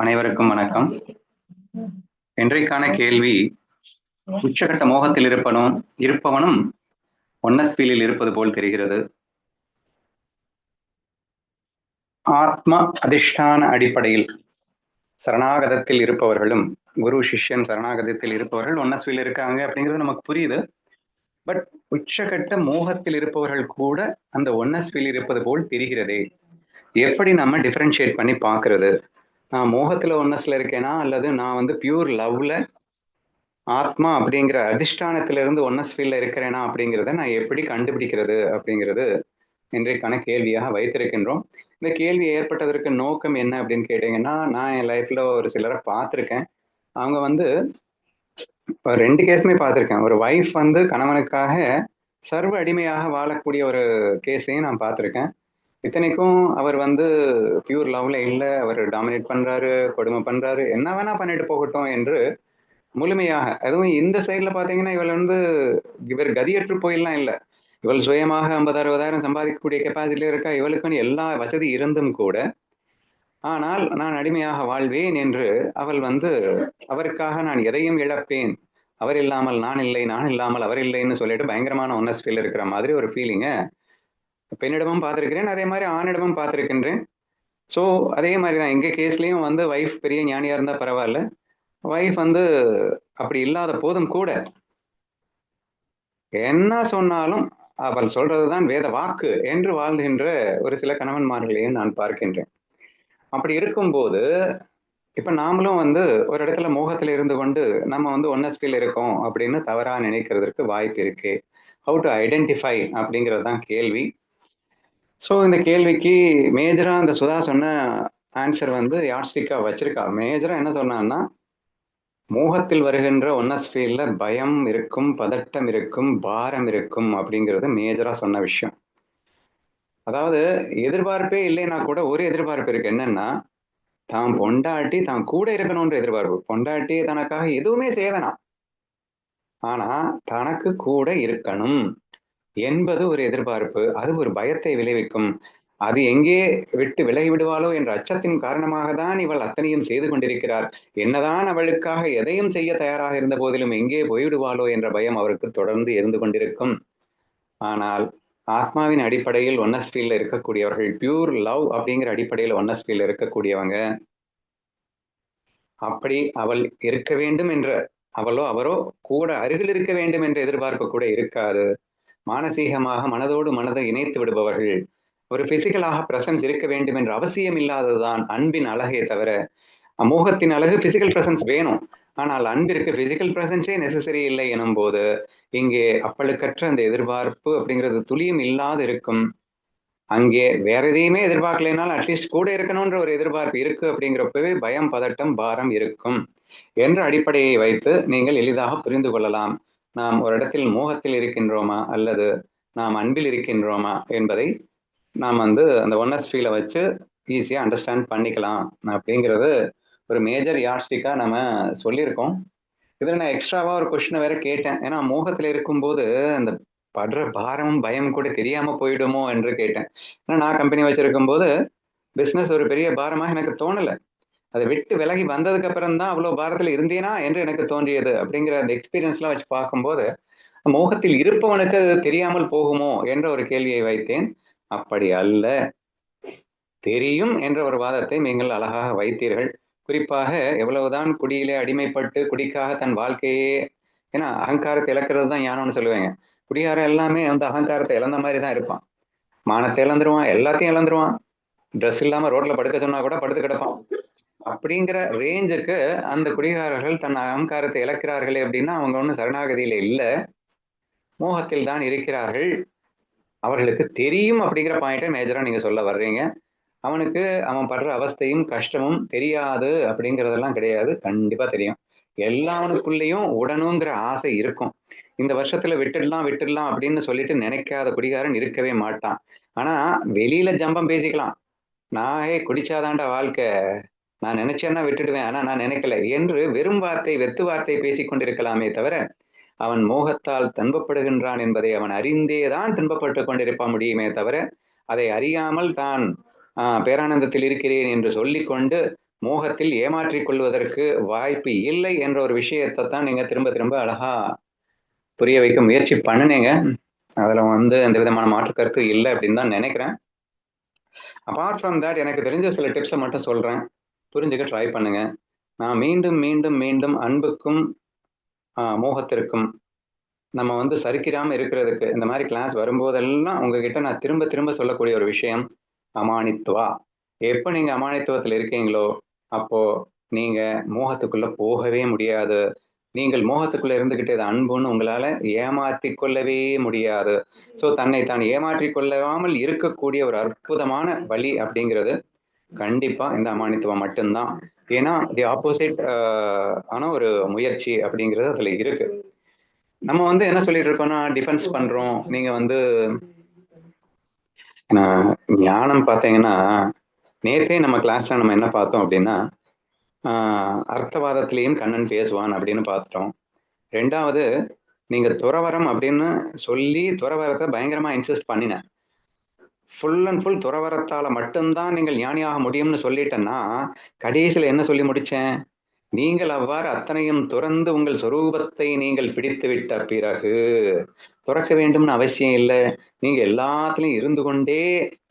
அனைவருக்கும் வணக்கம். இன்றைக்கான கேள்வி உச்சகட்ட மோகத்தில் இருப்பனும் இருப்பவனும் ஒன்னஸ்பீலில் இருப்பது போல் தெரிகிறது. ஆத்ம அதிஷ்டான அடிப்படையில் சரணாகதத்தில் இருப்பவர்களும் குரு சிஷ்யன் சரணாகதத்தில் இருப்பவர்கள் ஒன்னஸ்பீல் இருக்காங்க அப்படிங்கிறது நமக்கு புரியுது. பட் உச்சகட்ட மோகத்தில் இருப்பவர்கள் கூட அந்த ஒன்னஸ்பீல் இருப்பது போல் தெரிகிறதே. எப்படி நம்ம டிஃபரன்ஷியேட் பண்ணி பார்க்கறது? நான் மோகத்துல ஒன்னஸ்ல இருக்கேனா? அல்லது நான் வந்து பியூர் லவ்ல ஆத்மா அப்படிங்கிற அதிஷ்டானத்துல இருந்து ஒன்னஸ் ஃபீல்ல இருக்கிறேனா அப்படிங்கிறத நான் எப்படி கண்டுபிடிக்கிறது அப்படிங்கிறது இன்றைக்கான கேள்வியாக வைத்திருக்கின்றோம். இந்த கேள்வி ஏற்பட்டதற்கு நோக்கம் என்ன அப்படின்னு கேட்டீங்கன்னா நான் என் லைஃப்ல ஒரு சிலரை பார்த்துருக்கேன். அவங்க வந்து ரெண்டு கேஸுமே பார்த்துருக்கேன். ஒரு ஒய்ஃப் வந்து கணவனுக்காக சர்வ அடிமையாக வாழக்கூடிய ஒரு கேஸையும் நான் பார்த்துருக்கேன். இத்தனைக்கும் அவர் வந்து பியூர் லவ்ல இல்லை அவர் டாமினேட் பண்றாரு கொடுமை பண்றாரு என்ன வேணா பண்ணிட்டு போகட்டும் என்று முழுமையாக அதுவும் இந்த சைட்ல பாத்தீங்கன்னா இவள் வந்து இவர் கதியற்று போயிடலாம் இல்லை. இவள் சுயமாக ஐம்பது அறுபதாயிரம் சம்பாதிக்கக்கூடிய கெப்பாசிட்டியில இருக்கா இவளுக்குன்னு எல்லா வசதி இருந்தும் கூட ஆனால் நான் அடிமையாக வாழ்வேன் என்று அவள் வந்து அவருக்காக நான் எதையும் இழப்பேன். அவர் இல்லாமல் நான் இல்லை நான் இல்லாமல் அவர் இல்லைன்னு சொல்லிட்டு பயங்கரமான ஒன்னஸ் ஃபீல் இருக்கிற மாதிரி ஒரு ஃபீலிங்கை பெண்ணிடமும் பார்த்துருக்கிறேன் அதே மாதிரி ஆணிடமும் பார்த்துருக்கின்றேன். ஸோ அதே மாதிரி தான் எங்கள் கேஸ்லேயும் வந்து ஒய்ஃப் பெரிய ஞானியாக இருந்தால் பரவாயில்ல. ஒய்ஃப் வந்து அப்படி இல்லாத போதும் கூட என்ன சொன்னாலும் அவள் சொல்றதுதான் வேத வாக்கு என்று வாழ்கின்ற ஒரு சில கணவன்மார்களையும் நான் பார்க்கின்றேன். அப்படி இருக்கும்போது இப்ப நாமளும் வந்து ஒரு இடத்துல மோகத்துல இருந்து கொண்டு நம்ம வந்து ஒன்னஸ்டில் இருக்கோம் அப்படின்னு தவறா நினைக்கிறதுக்கு வாய்ப்பு இருக்கு. ஹவு டு ஐடென்டிஃபை அப்படிங்கிறது தான் கேள்வி. ஸோ இந்த கேள்விக்கு மேஜரா அந்த சுதா சொன்ன ஆன்சர் வந்து யாட்ஸ்டிக்கா வச்சிருக்கா. மேஜரா என்ன சொன்னான்னா மோகத்தில் வருகின்ற ஒன்னஸ்ஃபீல்ல பயம் இருக்கும் பதட்டம் இருக்கும் பாரம் இருக்கும் அப்படிங்கிறது மேஜராக சொன்ன விஷயம். அதாவது எதிர்பார்ப்பே இல்லைன்னா கூட ஒரு எதிர்பார்ப்பு இருக்கு. என்னன்னா தான் பொண்டாட்டி தான் கூட இருக்கணும்ன்ற எதிர்பார்ப்பு. பொண்டாட்டி தனக்காக எதுவுமே தேவைனா ஆனா தனக்கு கூட இருக்கணும். என்பது ஒரு எதிர்பார்ப்பு அது ஒரு பயத்தை விளைவிக்கும். அது எங்கே விட்டு விலகி விடுவாளோ என்ற அச்சத்தின் காரணமாக தான் இவள் அத்தனையும் செய்து கொண்டிருக்கிறார். என்னதான் அவளுக்காக எதையும் செய்ய தயாராக இருந்த போதிலும் எங்கே போய்விடுவாளோ என்ற பயம் அவருக்கு தொடர்ந்து இருந்து கொண்டிருக்கும். ஆனால் ஆத்மாவின் அடிப்படையில் ஒன்னஸ்பீல்ல இருக்கக்கூடியவர்கள் பியூர் லவ் அப்படிங்கிற அடிப்படையில் ஒன்னஸ்பீல்ல இருக்கக்கூடியவங்க அப்படி அவள் இருக்க வேண்டும் என்ற அவளோ அவரோ கூட அருகில் இருக்க வேண்டும் என்ற எதிர்பார்ப்பு கூட இருக்காது. மானசீகமாக மனதோடு மனதை இணைத்து விடுபவர்கள். ஒரு பிசிக்கலாக பிரசன்ஸ் இருக்க வேண்டும் என்ற அவசியம் இல்லாததுதான் அன்பின் அழகே தவிர அமோகத்தின் அழகு பிசிக்கல் பிரசன்ஸ் வேணும். ஆனால் அன்பிற்கு பிசிக்கல் பிரசன்ஸே நெசசரி இல்லை எனும் போது இங்கே அப்பழுக்கற்ற அந்த எதிர்பார்ப்பு அப்படிங்கிறது துளியும் இல்லாது இருக்கும். அங்கே வேற எதையுமே எதிர்பார்க்கலைனால் அட்லீஸ்ட் கூட இருக்கணும்ன்ற ஒரு எதிர்பார்ப்பு இருக்கு அப்படிங்கிறப்பவே பயம் பதட்டம் பாரம் இருக்கும். என்ற அடிப்படையை வைத்து நீங்கள் எளிதாக புரிந்து கொள்ளலாம். நாம் ஒரு இடத்தில் மோகத்தில் இருக்கின்றோமா? அல்லது நாம் அன்பில் இருக்கின்றோமா? என்பதை நாம் வந்து அந்த ஒன்னஸ் ஃபீலை வச்சு ஈஸியாக அண்டர்ஸ்டாண்ட் பண்ணிக்கலாம். அப்படிங்கிறது ஒரு மேஜர் யாட்ஸ்டிக்காக நம்ம சொல்லியிருக்கோம். இதில் நான் எக்ஸ்ட்ராவாக ஒரு கொஷினை வேற கேட்டேன். ஏன்னா மோகத்தில் இருக்கும்போது அந்த படுற பாரமும் பயம் கூட தெரியாமல் போயிடுமோ? என்று கேட்டேன். ஏன்னா நான் கம்பெனி வச்சிருக்கும் போது பிஸ்னஸ் ஒரு பெரிய பாரமாக எனக்கு தோணலை. அதை விட்டு விலகி வந்ததுக்கு அப்புறம் தான் அவ்வளோ பாரத்தில் இருந்தேனா என்று எனக்கு தோன்றியது அப்படிங்கிற அந்த எக்ஸ்பீரியன்ஸ்லாம் வச்சு பார்க்கும்போது மோகத்தில் இருப்பவனுக்கு அது தெரியாமல் போகுமோ என்ற ஒரு கேள்வியை வைத்தேன். அப்படி அல்ல. தெரியும் என்ற ஒரு வாதத்தை நீங்கள் அழகாக வைத்தீர்கள். குறிப்பாக எவ்வளவுதான் குடியிலே அடிமைப்பட்டு குடிக்காக தன் வாழ்க்கையே ஏன்னா அகங்காரத்தை இழக்கிறது தான் ஞானம்னு சொல்லுவாங்க. குடிகாரம் எல்லாமே வந்து அகங்காரத்தை இழந்த மாதிரி தான் இருப்பான். மானத்தை இழந்துருவான் எல்லாத்தையும் இழந்துருவான். ட்ரெஸ் இல்லாம ரோட்ல படுக்க சொன்னா கூட படுத்து கிடப்பான். அப்படிங்கிற ரேஞ்சுக்கு அந்த குடிகாரர்கள் தன் அகங்காரத்தை இழக்கிறார்களே அப்படின்னா அவங்க ஒன்றும் சரணாகதியில இல்லை. மோகத்தில் தான் இருக்கிறார்கள். அவர்களுக்கு தெரியும் அப்படிங்கிற பாயிண்ட்டை மேஜரா நீங்க சொல்ல வர்றீங்க. அவனுக்கு அவன் படுற அவஸ்தையும் கஷ்டமும் தெரியாது அப்படிங்கிறதெல்லாம் கிடையாது. கண்டிப்பா தெரியும். எல்லாவனுக்குள்ளேயும் உடனுங்கிற ஆசை இருக்கும். இந்த வருஷத்துல விட்டுடலாம் விட்டுடலாம் அப்படின்னு சொல்லிட்டு நினைக்காத குடிகாரன் இருக்கவே மாட்டான். ஆனா வெளியில ஜம்பம் பேசிக்கலாம். நாகே குடிச்சாதாண்ட குடிச்சாதாண்டா வாழ்க்கை. நான் நினைச்சேன்னா விட்டுடுவேன். ஆனா நான் நினைக்கல. என்று வெறும் வார்த்தை வெத்து வார்த்தை பேசிக் கொண்டிருக்கலாமே தவிர அவன் மோகத்தால் துன்பப்படுகின்றான் என்பதை அவன் அறிந்தேதான் துன்பப்பட்டு கொண்டிருப்ப முடியுமே தவிர அதை அறியாமல் தான் பேரானந்தத்தில் இருக்கிறேன் என்று சொல்லிக்கொண்டு மோகத்தில் ஏமாற்றிக் கொள்வதற்கு வாய்ப்பு இல்லை என்ற ஒரு விஷயத்தை தான் நீங்க திரும்ப திரும்ப அழகா புரிய வைக்க முயற்சி பண்ணுனீங்க. அதுல வந்து எந்த விதமான மாற்று கருத்து இல்லை அப்படின்னு தான் நினைக்கிறேன். அபார்ட் ஃப்ரம் தட் எனக்கு தெரிஞ்ச சில டிப்ஸை மட்டும் சொல்றேன். புரிஞ்சுக்க ட்ரை பண்ணுங்க. நான் மீண்டும் மீண்டும் மீண்டும் அன்புக்கும் மோகத்திற்கும் நம்ம வந்து சரிக்கிறாமல் இருக்கிறதுக்கு இந்த மாதிரி கிளாஸ் வரும்போதெல்லாம் உங்ககிட்ட நான் திரும்ப திரும்ப சொல்லக்கூடிய ஒரு விஷயம் அமானித்துவா. எப்போ நீங்கள் அமானித்துவத்தில் இருக்கீங்களோ அப்போது நீங்கள் மோகத்துக்குள்ளே போகவே முடியாது. நீங்கள் மோகத்துக்குள்ளே இருந்துக்கிட்டே இது அன்புன்னு உங்களால் ஏமாற்றி கொள்ளவே முடியாது. ஸோ தன்னை தான் ஏமாற்றி கொள்ளாமல் இருக்கக்கூடிய ஒரு அற்புதமான வழி அப்படிங்கிறது கண்டிப்பா இந்த அமானித்துவம் மட்டும்தான். ஏன்னா தி ஆப்போசிட் ஆன ஒரு முயற்சி அப்படிங்கிறது அதுல இருக்கு. நம்ம வந்து என்ன சொல்லிட்டு இருக்கோம்னா டிஃபென்ஸ் பண்றோம். நீங்க வந்து ஞானம் பார்த்தீங்கன்னா நேத்தே நம்ம கிளாஸ்ல நம்ம என்ன பார்த்தோம் அப்படின்னா ஆஹ், அர்த்தவாதத்திலையும் கண்ணன் பேசுவான் அப்படின்னு பார்த்துட்டோம். ரெண்டாவது நீங்க துறவரம் அப்படின்னு சொல்லி துறவரத்தை பயங்கரமா இன்சிஸ்ட் பண்ணினேன். ஃபுல் அண்ட் ஃபுல் துறவரத்தால் மட்டும்தான் நீங்கள் ஞானியாக முடியும்னு சொல்லிட்டேன்னா கடைசியில் என்ன சொல்லி முடித்தேன் நீங்கள் அவ்வாறு அத்தனையும் துறந்து உங்கள் சொரூபத்தை நீங்கள் பிடித்து விட்ட பிறகு துறக்க வேண்டும்னு அவசியம் இல்லை. நீங்கள் எல்லாத்துலேயும் இருந்து கொண்டே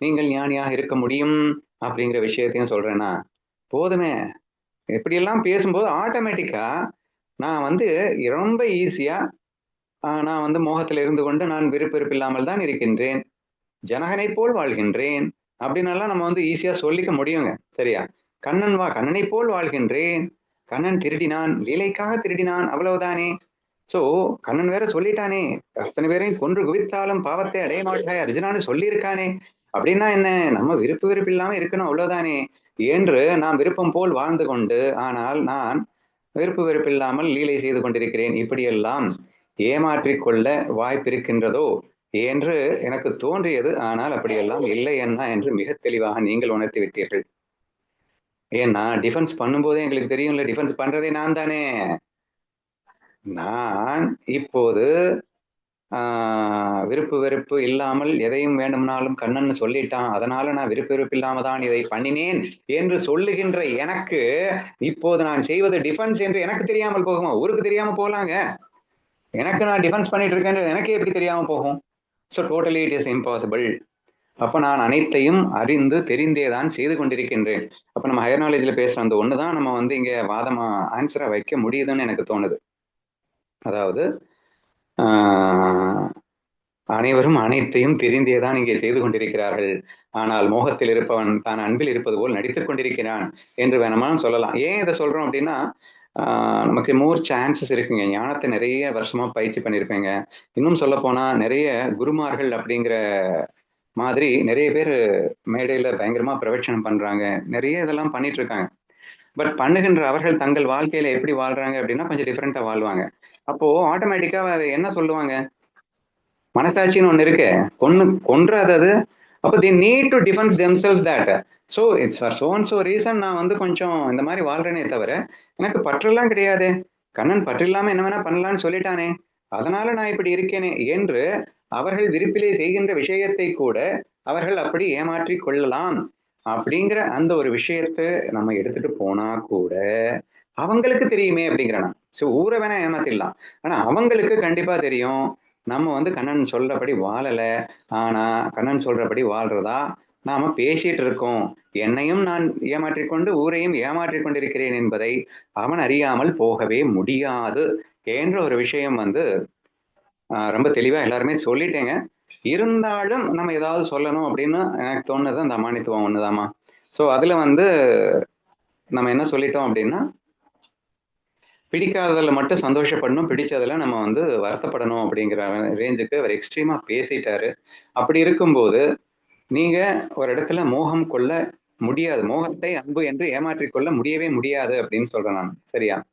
நீங்கள் ஞானியாக இருக்க முடியும் அப்படிங்கிற விஷயத்தையும் சொல்கிறேன்னா போதுமே. இப்படியெல்லாம் பேசும்போது ஆட்டோமேட்டிக்காக நான் வந்து ரொம்ப ஈஸியாக நான் வந்து மோகத்தில் இருந்து கொண்டு நான் விருப்பிருப்பு இல்லாமல் தான் இருக்கின்றேன். ஜனகனை போல் வாழ்கின்றேன் அப்படின்னெல்லாம் நம்ம வந்து ஈஸியா சொல்லிக்க முடியுங்க. சரியா? கண்ணன் வா கண்ணனை போல் வாழ்கின்றேன். கண்ணன் திருடினான் லீலைக்காக திருடினான் அவ்வளவுதானே? சோ கண்ணன் வேற சொல்லிட்டானே அத்தனை பேரையும் கொன்று குவித்தாலும் பாவத்தை அடைய மாட்டாய்? அர்ஜுனான்னு சொல்லியிருக்கானே. அப்படின்னா என்ன? நம்ம விருப்பு விருப்பு இல்லாம இருக்கணும் அவ்வளவுதானே? என்று நாம் விருப்பம் போல் வாழ்ந்து கொண்டு ஆனால் நான் விருப்பு வெறுப்பில்லாமல் லீலை செய்து கொண்டிருக்கிறேன். இப்படியெல்லாம் ஏமாற்றிக்கொள்ள வாய்ப்பிருக்கின்றதோ என்று எனக்கு தோன்றியது. ஆனால் அப்படியெல்லாம் இல்லை என்ன என்று மிக தெளிவாக நீங்கள் உணர்த்தி விட்டீர்கள். ஏன்னா டிஃபென்ஸ் பண்ணும்போதே எங்களுக்கு தெரியும்ல டிஃபென்ஸ் பண்றதே நான் தானே. நான் இப்போது ஆஹ், விருப்பு வெறுப்பு இல்லாமல் எதையும் வேண்டும்னாலும் கண்ணன் சொல்லிட்டான். அதனால நான் விருப்பு வெறுப்பு இல்லாம தான் இதை பண்ணினேன் என்று சொல்லுகின்ற எனக்கு இப்போது நான் செய்வது டிஃபென்ஸ் என்று எனக்கு தெரியாமல் போகுமா? ஊருக்கு தெரியாம போகலாங்க எனக்கு நான் டிஃபென்ஸ் பண்ணிட்டு இருக்கேன் எனக்கே எப்படி தெரியாம போகும்? So totally it is impossible அப்போ நான் அனைத்தையும் அறிந்து தெரிந்தே தான் செய்து கொண்டிருக்கின்றேன். அப்போ நம்ம ஹையர் நாலேஜில் பேசுகிற அந்த ஒன்று தான் நம்ம வந்து இங்கே வாதமாக ஆன்சராக வைக்க முடியுதுன்னு எனக்கு தோணுது. அதாவது அனைவரும் அனைத்தையும் தெரிந்தே தான் இங்கே செய்து கொண்டிருக்கிறார்கள். ஆனால் மோகத்தில் இருப்பவன் தான் அன்பில் இருப்பது போல் நடித்துக் கொண்டிருக்கிறான் என்று வேணுமானு சொல்லலாம். ஏன் இதை சொல்றோம் அப்படின்னா நமக்கு மோர் சான்சஸ் இருக்குங்க. ஞானத்தை நிறைய வருஷமா பயிற்சி பண்ணியிருப்பேங்க இன்னும் சொல்ல போனா நிறைய குருமார்கள் அப்படிங்கிற மாதிரி நிறைய பேர் மேடையில பயங்கரமா பிரவச்சனம் பண்றாங்க. நிறைய இதெல்லாம் பண்ணிட்டு இருக்காங்க பட் பண்ணுகின்ற அவர்கள் தங்கள் வாழ்க்கையில எப்படி வாழ்றாங்க அப்படின்னா கொஞ்சம் டிஃப்ரெண்டா வாழ்வாங்க. அப்போ ஆட்டோமேட்டிக்கா அதை என்ன சொல்லுவாங்க? மனசாட்சின்னு ஒண்ணு இருக்கு. கொன்னு கொன்றாதது அப்போ the need to defense themselves that so it's for zone so reason நான் வந்து கொஞ்சம் இந்த மாதிரி வாழ்றேனே தவிர எனக்கு பற்றெல்லாம் கிடையாது. கண்ணன் பற்றில்லாம என்ன வேணா பண்ணலாம்னு சொல்லிட்டானே. அதனால நான் இப்படி இருக்கேனே என்று அவர்கள் விருப்பிலே செய்கின்ற விஷயத்தை கூட அவர்கள் அப்படி ஏமாற்றி கொள்ளலாம். அப்படிங்கிற அந்த ஒரு விஷயத்தை நம்ம எடுத்துட்டு போனா கூட அவங்களுக்கு தெரியுமே அப்படிங்கிறான். ஸோ ஊரை வேணா ஏமாத்திடலாம். ஆனா அவங்களுக்கு கண்டிப்பா தெரியும். நம்ம வந்து கண்ணன் சொல்றபடி வாழல. ஆனா கண்ணன் சொல்றபடி வாழ்றதா? நாம பேசிட்டு இருக்கோம். என்னையும் நான் ஏமாற்றிக்கொண்டு ஊரையும் ஏமாற்றிக் கொண்டிருக்கிறேன் என்பதை அவன் அறியாமல் போகவே முடியாது என்ற ஒரு விஷயம் வந்து ரொம்ப தெளிவா எல்லாருமே சொல்லிட்டேங்க. இருந்தாலும் நம்ம ஏதாவது சொல்லணும் அப்படின்னு எனக்கு தோணுது அந்த அமானித்துவம் ஒண்ணுதாமா ஸோ அதுல வந்து நம்ம என்ன சொல்லிட்டோம் அப்படின்னா பிடிக்காததுல மட்டும் சந்தோஷப்படணும் பிடிச்சதுல நம்ம வந்து வருத்தப்படணும் அப்படிங்கிற ரேஞ்சுக்கு அவர் எக்ஸ்ட்ரீமா பேசிட்டாரு. அப்படி இருக்கும்போது நீங்க ஒரு இடத்துல மோகம் கொள்ள முடியாது. மோகத்தை அன்பு என்று ஏமாற்றிக் கொள்ள முடியவே முடியாது அப்படின்னு சொல்றேன் நான். சரியா?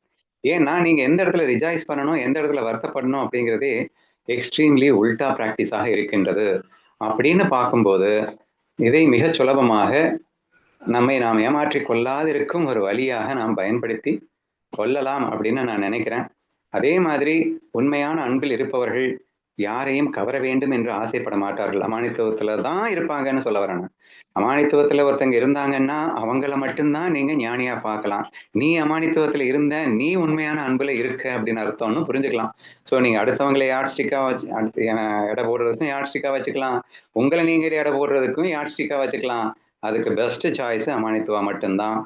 ஏன்னா நீங்க எந்த இடத்துல ரிஜாய்ஸ் பண்ணணும் எந்த இடத்துல வருத்தப்படணும் அப்படிங்கிறதே எக்ஸ்ட்ரீம்லி உல்டா ப்ராக்டிஸாக இருக்கின்றது. அப்படின்னு பார்க்கும்போது இதை மிக சுலபமாக நம்மை நாம் ஏமாற்றிக் கொள்ளாதிருக்கும் ஒரு வழியாக நாம் பயன்படுத்தி கொள்ளலாம் அப்படின்னு நான் நினைக்கிறேன். அதே மாதிரி உண்மையான அன்பில் இருப்பவர்கள் யாரையும் கவர வேண்டும் என்று ஆசைப்பட மாட்டார்கள். அமானித்துவத்துல தான் இருப்பாங்கன்னு சொல்ல வரேன் அமானித்துவத்துல ஒருத்தங்க இருந்தாங்கன்னா அவங்கள மட்டும்தான் நீங்க ஞானியா பார்க்கலாம். நீ அமானித்துவத்துல இருந்த நீ உண்மையான அன்புல இருக்க அப்படின்னு அர்த்தம்னு புரிஞ்சுக்கலாம். ஸோ நீங்க அடுத்தவங்களை யாட் ஸ்டிக்கா வச்சு அடுத்து எடை போடுறதுக்கும் யாட் ஸ்டிக்கா வச்சுக்கலாம். உங்களை நீங்க எடை போடுறதுக்கும் யாட் ஸ்டிக்கா வச்சுக்கலாம். அதுக்கு பெஸ்ட் சாய்ஸ் அமானித்துவா மட்டும்தான்.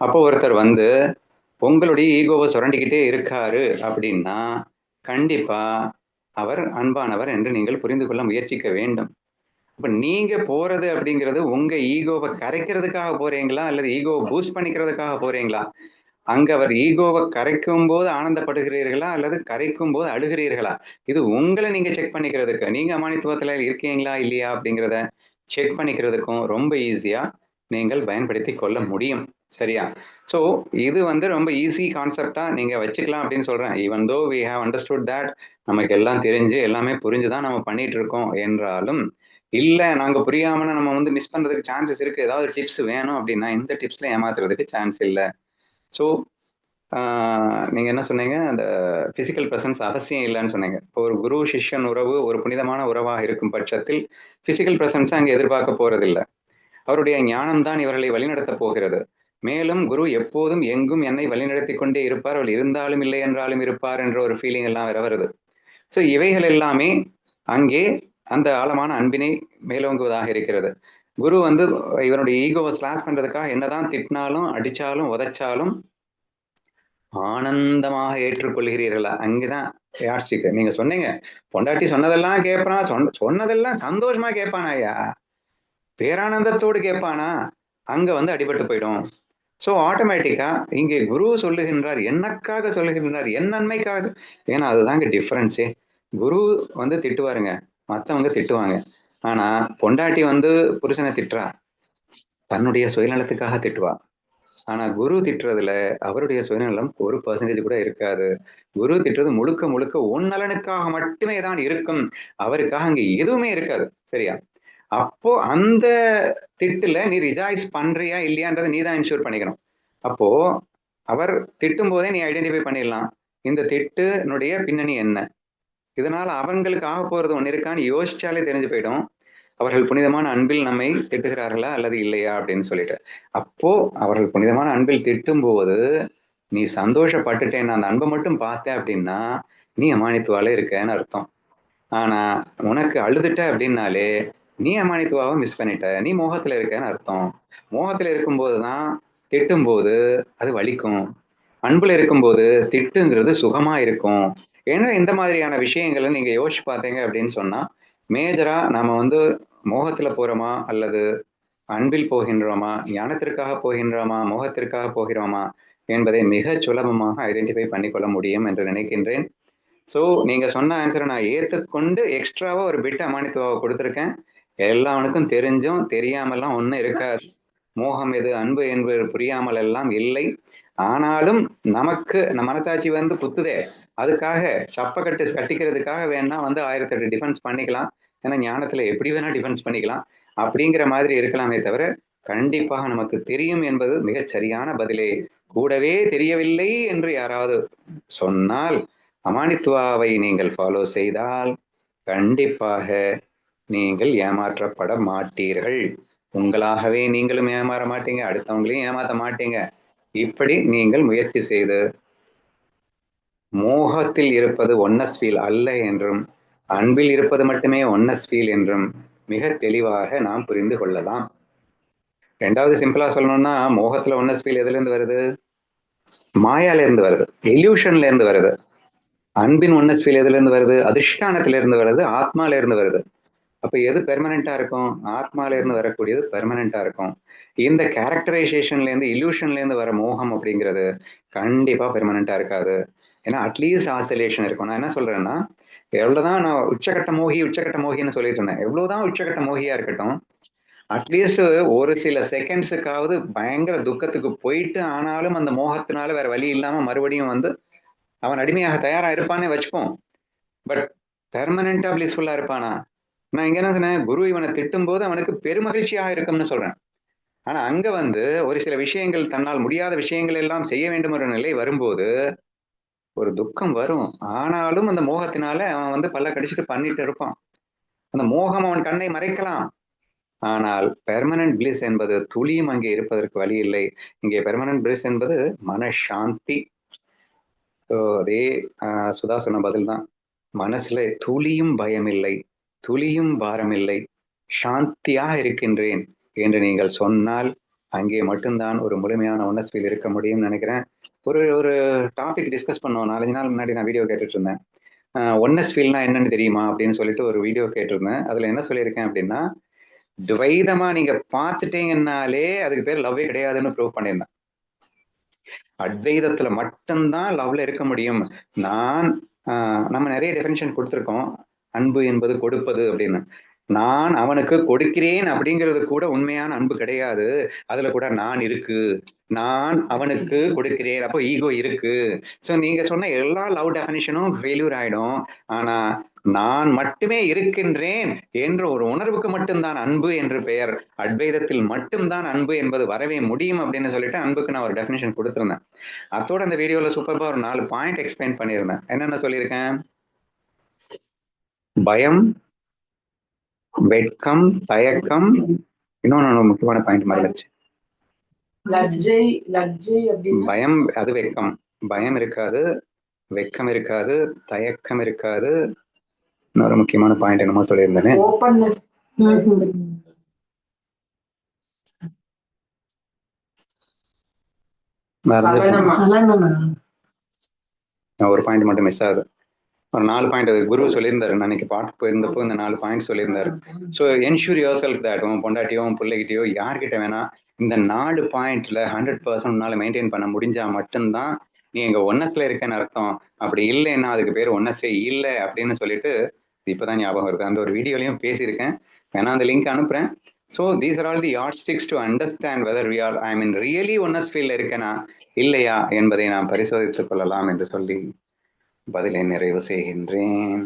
அப்போ ஒருத்தர் வந்து உங்களுடைய ஈகோவை சுரண்டிக்கிட்டே இருக்காரு அப்படின்னா கண்டிப்பா அவர் அன்பானவர் என்று நீங்கள் புரிந்து கொள்ள முயற்சிக்க வேண்டும். இப்போ நீங்க போறது அப்படிங்கிறது உங்க ஈகோவை கரைக்கிறதுக்காக போறீங்களா? அல்லது ஈகோவை பூஸ்ட் பண்ணிக்கிறதுக்காக போறீங்களா? அங்க அவர் ஈகோவை கரைக்கும் போது ஆனந்தப்படுகிறீர்களா? அல்லது கரைக்கும் போது அழுகிறீர்களா? இது உங்களை நீங்க செக் பண்ணிக்கிறதுக்கு நீங்க அமானித்துவத்துல இருக்கீங்களா? இல்லையா? அப்படிங்கிறத செக் பண்ணிக்கிறதுக்கும் ரொம்ப ஈஸியா நீங்கள் பயன்படுத்தி கொள்ள முடியும். சரியா? ஸோ இது வந்து ரொம்ப ஈஸி கான்செப்டாக நீங்கள் வச்சுக்கலாம் அப்படின்னு சொல்கிறேன் even though we have understood that நமக்கு எல்லாம் தெரிஞ்சு எல்லாமே புரிஞ்சு தான் நம்ம பண்ணிட்டு இருக்கோம் என்றாலும் இல்லை நாங்கள் புரியாமல் நம்ம வந்து மிஸ் பண்ணுறதுக்கு சான்சஸ் இருக்குது ஏதாவது டிப்ஸ் வேணும் அப்படின்னா இந்த டிப்ஸில் ஏமாத்துறதுக்கு சான்ஸ் இல்லை. ஸோ நீங்கள் என்ன சொன்னீங்க? அந்த ஃபிசிக்கல் ப்ரெசன்ஸ் அவசியம் இல்லைன்னு சொன்னீங்க. இப்போ ஒரு குரு சிஷ்யன் உறவு ஒரு புனிதமான உறவாக இருக்கும் பட்சத்தில் ஃபிசிக்கல் ப்ரெசன்ஸை அங்கே எதிர்பார்க்க போகிறதில்லை அவருடைய ஞானம் தான் இவர்களை வழிநடத்தப் போகிறது. மேலும் குரு எப்போதும் எங்கும் என்னை வழிநடத்தி கொண்டே இருப்பார். அவள் இருந்தாலும் இல்லை என்றாலும் இருப்பார் என்ற ஒரு ஃபீலிங் எல்லாம் வர வருது. ஸோ இவைகள் எல்லாமே அங்கே அந்த ஆழமான அன்பினை மேலோங்குவதாக இருக்கிறது. குரு வந்து இவனுடைய ஈகோவை ஸ்லாஸ் பண்றதுக்காக என்னதான் திட்டினாலும் அடிச்சாலும் உதைச்சாலும் ஆனந்தமாக ஏற்றுக்கொள்கிறீர்களா? அங்கேதான் யார்ஸ்டிக் நீங்க சொன்னீங்க பொண்டாட்டி சொன்னதெல்லாம் கேட்பான் சொன்ன சொன்னதெல்லாம் சந்தோஷமா கேட்பானா ஐயா பேரானந்தத்தோடு கேட்பானா? அங்க வந்து அடிபட்டு போயிடும். ஸோ ஆட்டோமேட்டிக்கா இங்கே குரு சொல்லுகின்றார் என்னக்காக சொல்லுகின்றார் என் நன்மைக்காக ஏன்னா அதுதாங்க டிஃப்ரென்ஸே குரு வந்து திட்டுவாருங்க மற்றவங்க திட்டுவாங்க. ஆனா பொண்டாட்டி வந்து புருஷனை திட்டுறா. தன்னுடைய சுயநலத்துக்காக திட்டுவா. ஆனா குரு திட்டுறதுல அவருடைய சுயநலம் ஒரு பர்சன்டேஜ் கூட இருக்காது. குரு திட்டுறது முழுக்க முழுக்க உன் நலனுக்காக மட்டுமே தான் இருக்கும். அவருக்காக அங்க எதுவுமே இருக்காது. சரியா? அப்போ அந்த திட்டுல நீ ரிஜாய்ஸ் பண்றியா இல்லையான்றதை நீ தான் இன்ஷூர் பண்ணிக்கணும். அப்போ அவர் திட்டும் போதே நீ ஐடென்டிஃபை பண்ணிடலாம். இந்த திட்டுனுடைய பின்னணி என்ன? இதனால அவங்களுக்கு ஆக போறது ஒன்று இருக்கான்னு யோசிச்சாலே தெரிஞ்சு போயிடும். அவர்கள் புனிதமான அன்பில் நம்மை திட்டுகிறார்களா அல்லது இல்லையா அப்படின்னு சொல்லிட்டு. அப்போ அவர்கள் புனிதமான அன்பில் திட்டும் போது நீ சந்தோஷப்பட்டுட்டேன் அந்த அன்பை மட்டும் பார்த்தேன் அப்படின்னா நீ அமானித்துவாலே இருக்கேன்னு அர்த்தம். ஆனா உனக்கு அழுதுட்ட அப்படின்னாலே நீ அமானித்துவாவை மிஸ் பண்ணிட்ட. நீ மோகத்துல இருக்கேன்னு அர்த்தம். மோகத்துல இருக்கும்போது தான் திட்டும்போது அது வலிக்கும். அன்புல இருக்கும்போது திட்டுங்கிறது சுகமா இருக்கும். ஏன்னா இந்த மாதிரியான விஷயங்களை நீங்க யோசிச்சு பார்த்தீங்க அப்படின்னு சொன்னா மேஜரா நாம வந்து மோகத்துல போறோமா அல்லது அன்பில் போகின்றோமா ஞானத்திற்காக போகின்றோமா மோகத்திற்காக போகிறோமா என்பதை மிக சுலபமாக ஐடென்டிஃபை பண்ணிக்கொள்ள முடியும் என்று நினைக்கின்றேன். ஸோ நீங்க சொன்ன ஆன்சரை நான் ஏற்றுக்கொண்டு எக்ஸ்ட்ராவா ஒரு பிட் அமானித்துவாவை கொடுத்துருக்கேன். எல்லாவனுக்கும் தெரிஞ்சும் தெரியாமலாம் ஒன்றும் இருக்காது. மோகம் எது அன்பு என்பது புரியாமல் எல்லாம் இல்லை. ஆனாலும் நமக்கு நம்ம மனசாட்சி வந்து குத்துதே. அதுக்காக சப்பக்கட்டு கட்டிக்கிறதுக்காக வேணா வந்து ஆயிரத்தி எட்டு டிஃபென்ஸ் பண்ணிக்கலாம். ஏன்னா ஞானத்துல எப்படி வேணா டிஃபென்ஸ் பண்ணிக்கலாம். அப்படிங்கிற மாதிரி இருக்கலாமே தவிர கண்டிப்பாக நமக்கு தெரியும் என்பது மிகச் சரியான பதிலே. கூடவே தெரியவில்லை என்று யாராவது சொன்னால் அமானித்துவாவை நீங்கள் ஃபாலோ செய்தால் கண்டிப்பாக நீங்கள் ஏமாற்றப்பட மாட்டீர்கள். உங்களாகவே நீங்களும் ஏமாற மாட்டீங்க அடுத்தவங்களையும் ஏமாத்த மாட்டீங்க. இப்படி நீங்கள் முயற்சி செய்து மோகத்தில் இருப்பது ஒன்னஸ் ஃபீல் அல்ல என்றும் அன்பில் இருப்பது மட்டுமே ஒன்னஸ் ஃபீல் என்றும் மிக தெளிவாக நாம் புரிந்து கொள்ளலாம். ரெண்டாவது சிம்பிளா சொல்லணும்னா மோகத்துல ஒன்னஸ் ஃபீல் எதுல இருந்து வருது? மாயால இருந்து வருது. எல்யூஷன்ல இருந்து வருது. அன்பின் ஒன்னஸ் ஃபீல் எதுல இருந்து வருது? அதிஷ்டானத்துல இருந்து வருது. ஆத்மால இருந்து வருது. அப்ப எது பெர்மனண்டா இருக்கும்? ஆத்மால இருந்து வரக்கூடியது பெர்மனண்டா இருக்கும். இந்த கேரக்டரைசேஷன்ல இருந்து இல்யூஷன்ல இருந்து வர மோகம் அப்படிங்கிறது கண்டிப்பா பெர்மனண்டா இருக்காது. ஏன்னா அட்லீஸ்ட் ஆசோலேஷன் இருக்கும். நான் என்ன சொல்றேன்னா எவ்வளவுதான் நான் உச்சகட்ட மோகி உச்சகட்ட மோகின்னு சொல்லிட்டு இருந்தேன். எவ்வளவுதான் உச்சகட்ட மோகியா இருக்கட்டும் அட்லீஸ்ட் ஒரு சில செகண்ட்ஸுக்காவது பயங்கர துக்கத்துக்கு போயிட்டு ஆனாலும் அந்த மோகத்தினால வேற வழி இல்லாம மறுபடியும் வந்து அவன் அடிமையாக தயாரா இருப்பானே வச்சுப்போம். பட் பெர்மனண்டா பிளீஸ்ஃபுல்லா இருப்பானா? நான் இங்க என்ன சொன்னேன்? குரு இவனை திட்டும் போது அவனுக்கு பெருமகிழ்ச்சியாக இருக்கும்னு சொல்றேன். ஆனா அங்க வந்து ஒரு சில விஷயங்கள் தன்னால் முடியாத விஷயங்கள் எல்லாம் செய்ய வேண்டும் ஒரு நிலை வரும்போது ஒரு துக்கம் வரும். ஆனாலும் அந்த மோகத்தினால அவன் வந்து பல்ல கடிச்சிட்டு பண்ணிட்டு இருப்பான். அந்த மோகம் அவன் கண்ணை மறைக்கலாம். ஆனால் பெர்மனன்ட் பிளிஸ் என்பது துளியும் அங்கே இருப்பதற்கு வழி இல்லை. இங்கே பெர்மனன்ட் பிளிஸ் என்பது மனசாந்தி. ஸோ அதே ஆஹ், சுதா சொன்ன பதில் தான் மனசுல துளியும் பயம் இல்லை. துளியும் பாரமில்லை. சாந்தியாக இருக்கின்றேன் என்று நீங்கள் சொன்னால் அங்கே மட்டும்தான் ஒரு முழுமையான ஒன்னஸ்ஃபீல் இருக்க முடியும்னு நினைக்கிறேன். ஒரு ஒரு டாபிக் டிஸ்கஸ் பண்ணோம். நாலஞ்சு நாள் முன்னாடி நான் வீடியோ கேட்டுட்டு இருந்தேன். ஒன்னஸ் ஃபீல்னா என்னன்னு தெரியுமா அப்படின்னு சொல்லிட்டு ஒரு வீடியோ கேட்டிருந்தேன். அதுல என்ன சொல்லியிருக்கேன் அப்படின்னா துவைதமா நீங்க பார்த்துட்டீங்கன்னாலே அதுக்கு பேர் லவ்வே கிடையாதுன்னு ப்ரூவ் பண்ணியிருந்தேன். அத்வைதத்துல மட்டும்தான் லவ்ல இருக்க முடியும். நான் நம்ம நிறைய டெஃபினிஷன் கொடுத்துருக்கோம். அன்பு என்பது கொடுப்பது அப்படின்னு. நான் அவனுக்கு கொடுக்கிறேன் அப்படிங்கிறது கூட உண்மையான அன்பு கிடையாது. அதுல கூட நான் இருக்கு. நான் அவனுக்கு கொடுக்கிறேன். அப்போ ஈகோ இருக்கு. ஸோ நீங்க சொன்ன எல்லா லவ் டெஃபினிஷனும் ஃபெயில்யூர் ஆயிடும். ஆனா நான் மட்டுமே இருக்கின்றேன் என்ற ஒரு உணர்வுக்கு மட்டும்தான் அன்பு என்று பெயர். அத்வைதத்தில் மட்டும்தான் அன்பு என்பது வரவே முடியும் அப்படின்னு சொல்லிட்டு அன்புக்கு நான் ஒரு டெஃபினேஷன் கொடுத்துருந்தேன். அதோட அந்த வீடியோல சூப்பர்பா ஒரு நாலு பாயிண்ட் எக்ஸ்பிளைன் பண்ணியிருந்தேன். என்னென்ன சொல்லியிருக்கேன்? பயம் வெட்கம் தயக்கம் இன்னொன்னு முக்கியமான பாயிண்ட் மறந்துச்சு பயம் அது வெட்கம். பயம் இருக்காது வெட்கம் இருக்காது தயக்கம் இருக்காது. இன்னொரு முக்கியமான பாயிண்ட் என்னமோ சொல்லியிருந்தேனே. ஒரு பாயிண்ட் மட்டும் மிஸ் ஆகுது. ஒரு நாலு பாயிண்ட் குரு சொல்லியிருந்தாரு. நான் அன்னைக்கு பாட்டு போயிருந்தப்போ இந்த நாலு பாயிண்ட் சொல்லியிருந்தாரு. So ensure yourself that உன் பொண்டாட்டியோ உன் பிள்ளைகிட்டயோ யார்கிட்ட வேணா இந்த நாலு பாயிண்ட்ல ஹண்ட்ரட் பர்சன்ட் உன்னால மெயின்டைன் பண்ண முடிஞ்சா மட்டும்தான் நீ எங்க ஒன்னஸ்ல இருக்கேன்னு அர்த்தம். அப்படி இல்லைன்னா அதுக்கு பேர் ஒன்னஸே இல்லை அப்படின்னு சொல்லிட்டு இப்பதான் ஞாபகம் வருது. அந்த ஒரு வீடியோலையும் பேசியிருக்கேன். வேணா அந்த லிங்க் அனுப்புறேன். So these are all the yardsticks to understand whether we are I mean really oneness ஃபீல்ல இருக்கேனா இல்லையா என்பதை நாம் பரிசோதித்துக் கொள்ளலாம் என்று சொல்லி பதிலை நிறைவு செய்கின்றேன்